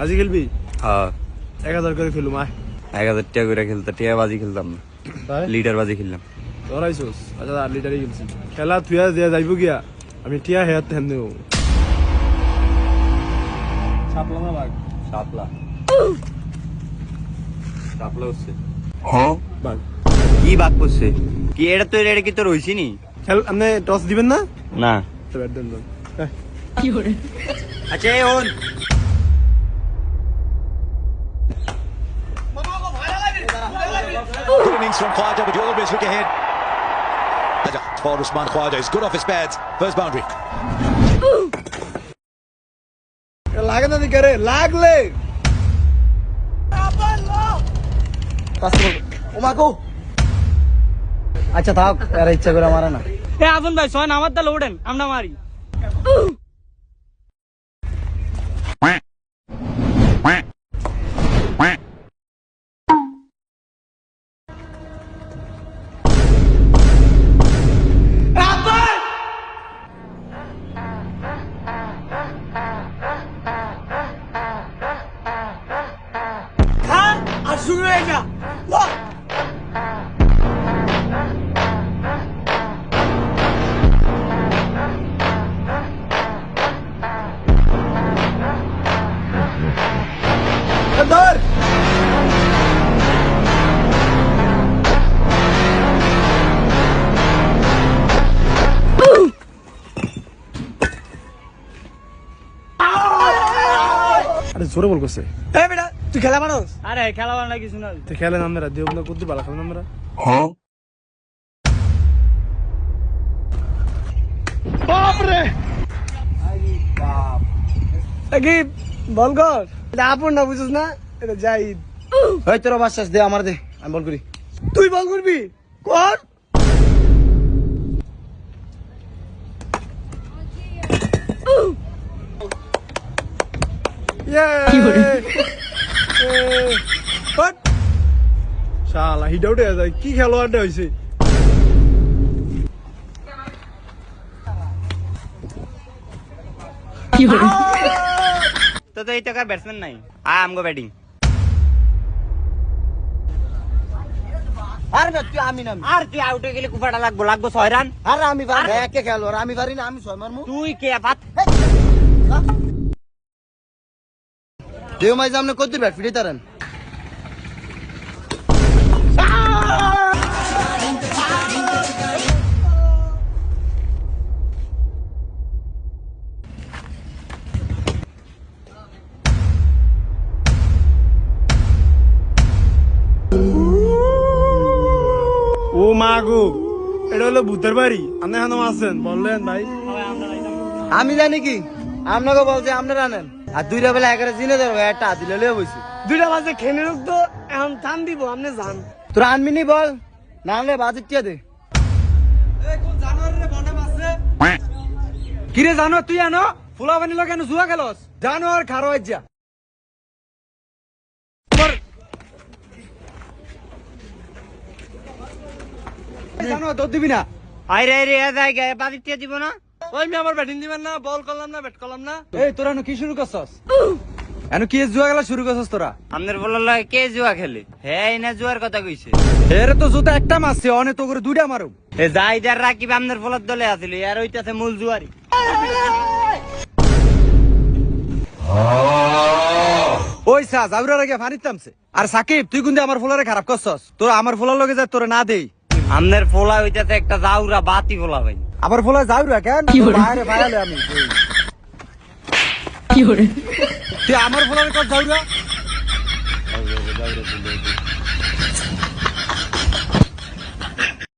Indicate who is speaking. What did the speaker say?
Speaker 1: বাজি খেলবি?
Speaker 2: হ্যাঁ।
Speaker 1: এক হাজার করে খেলুম আয়।
Speaker 2: এক হাজার টাকা করে খেলতে টিয়া বাজি খেলতাম। না লিটার বাজি খেললাম।
Speaker 1: তোরাইছোস আচ্ছা আট লিটারই খেলছি। খেলা থুয়া দিয়া যাইব গিয়া আমি টিয়া হেয়ার হেন দেব। ছাপলাম না বাঘ?
Speaker 2: সাপলা। সাপলা হচ্ছে।
Speaker 1: বাঘ।
Speaker 2: কি বাক করছে? কি এটা তো এটা কি তোর হইছি নি?
Speaker 1: খেল আপনি টস দিবেন না?
Speaker 2: না।
Speaker 1: তো ব্যাট দেন দেন। হ্যাঁ।
Speaker 2: আচ্ছা এই হন।
Speaker 3: innings from Khwaja, but you always look ahead. For Usman Khwaja, he's good off his pads. First boundary.
Speaker 1: এ লাগে না দিকে রে লাগলে
Speaker 4: আচ্ছা থাক এর ইচ্ছা করে মারে না
Speaker 5: এ আফন ভাই ছয় আমার তাহলে ওঠেন আমরা মারি শুরু হয়ে যা
Speaker 1: ধর আরে জোরে বল করছে
Speaker 5: এ বেটা তুই খেলা মানুষ আরে খেলা বানা কিছু না।
Speaker 1: তো খেলেন আমরা দেব না করতে ভালো খেলেন আমরা
Speaker 5: কি বল কর। এটা আপন না বুঝছিস না এটা জাহিদ
Speaker 4: ওই তোর বাচ্চাস দে আমার দে আমি বল করি।
Speaker 5: তুই বল করবি কর।
Speaker 1: শালা হিট আউট হয়ে যায় কি খেলোয়াড়টা হয়েছে
Speaker 2: তো তো এই টাকার ব্যাটসম্যান নাই। আয় আমগো ব্যাটিং
Speaker 4: আরে না তুই আমি না আমি।
Speaker 2: আর তুই আউট হয়ে গেলে কুফাটা লাগবো লাগবো ছয় রান
Speaker 4: আরে আমি পারি একে খেলো আর আমি পারি না আমি ছয় মারমু।
Speaker 2: তুই কে পাত
Speaker 4: দেও মাই সামনে কত ব্যাট ফিরে তারেন।
Speaker 1: ও মা গো এটা হলো ভূতের বাড়ি। আপনি এখানে আছেন? বললেন ভাই।
Speaker 4: আমি জানি কি? আপনাকে বলছে আপনারা আনেন আর দুইটা বেলা এগারো দিনে ধরো একটা দিলে লিয়ে বসি
Speaker 5: দুইটা বাজে খেলে রুক তো এখন টান দিব আপনি যান
Speaker 4: তোরা আনবি নি বল না আনলে বাজেট টিয়া দে।
Speaker 5: কিরে জানো তুই আনো? ফুলা বানিল কেন জুয়া খেলস? জানো আর খারো যা জানো তো দিবি না।
Speaker 2: আই রে রে যায় গে বাদিতে দিব না।
Speaker 5: ওই আমি আমার ব্যাটিং দিবেন না বল করলাম না ব্যাট করলাম না। এই তোরা কি শুরু করছস? এনো কি জুয়া খেলা শুরু করছস তোরা?
Speaker 2: আমাদের বলার লাগে কে জুয়া খেলে? হ্যাঁ না জুয়ার কথা কইছে।
Speaker 5: এর তো জুতা একটা মারছে অনে তো করে দুইটা মারু
Speaker 2: এ জাইদার রাকিব আমাদের ফলার দলে আছিল আর ওইটাছে মূল জুয়ারি।
Speaker 5: ওই সা জাউরার আগে ফানিত নামছে। আর সাকিব তুই কিন্তু আমার ফুলারে খারাপ করছস? তোর আমার ফুলার লগে যা তোরে না দেই।
Speaker 2: আমাদের ফোলা ওইটাতে একটা জাউরা বাতি ফোলা ভাই।
Speaker 5: আমার যাও রে কেন? বাইরে ফায়ালে আমি তুই আমার ফুলারে যাও জাউরা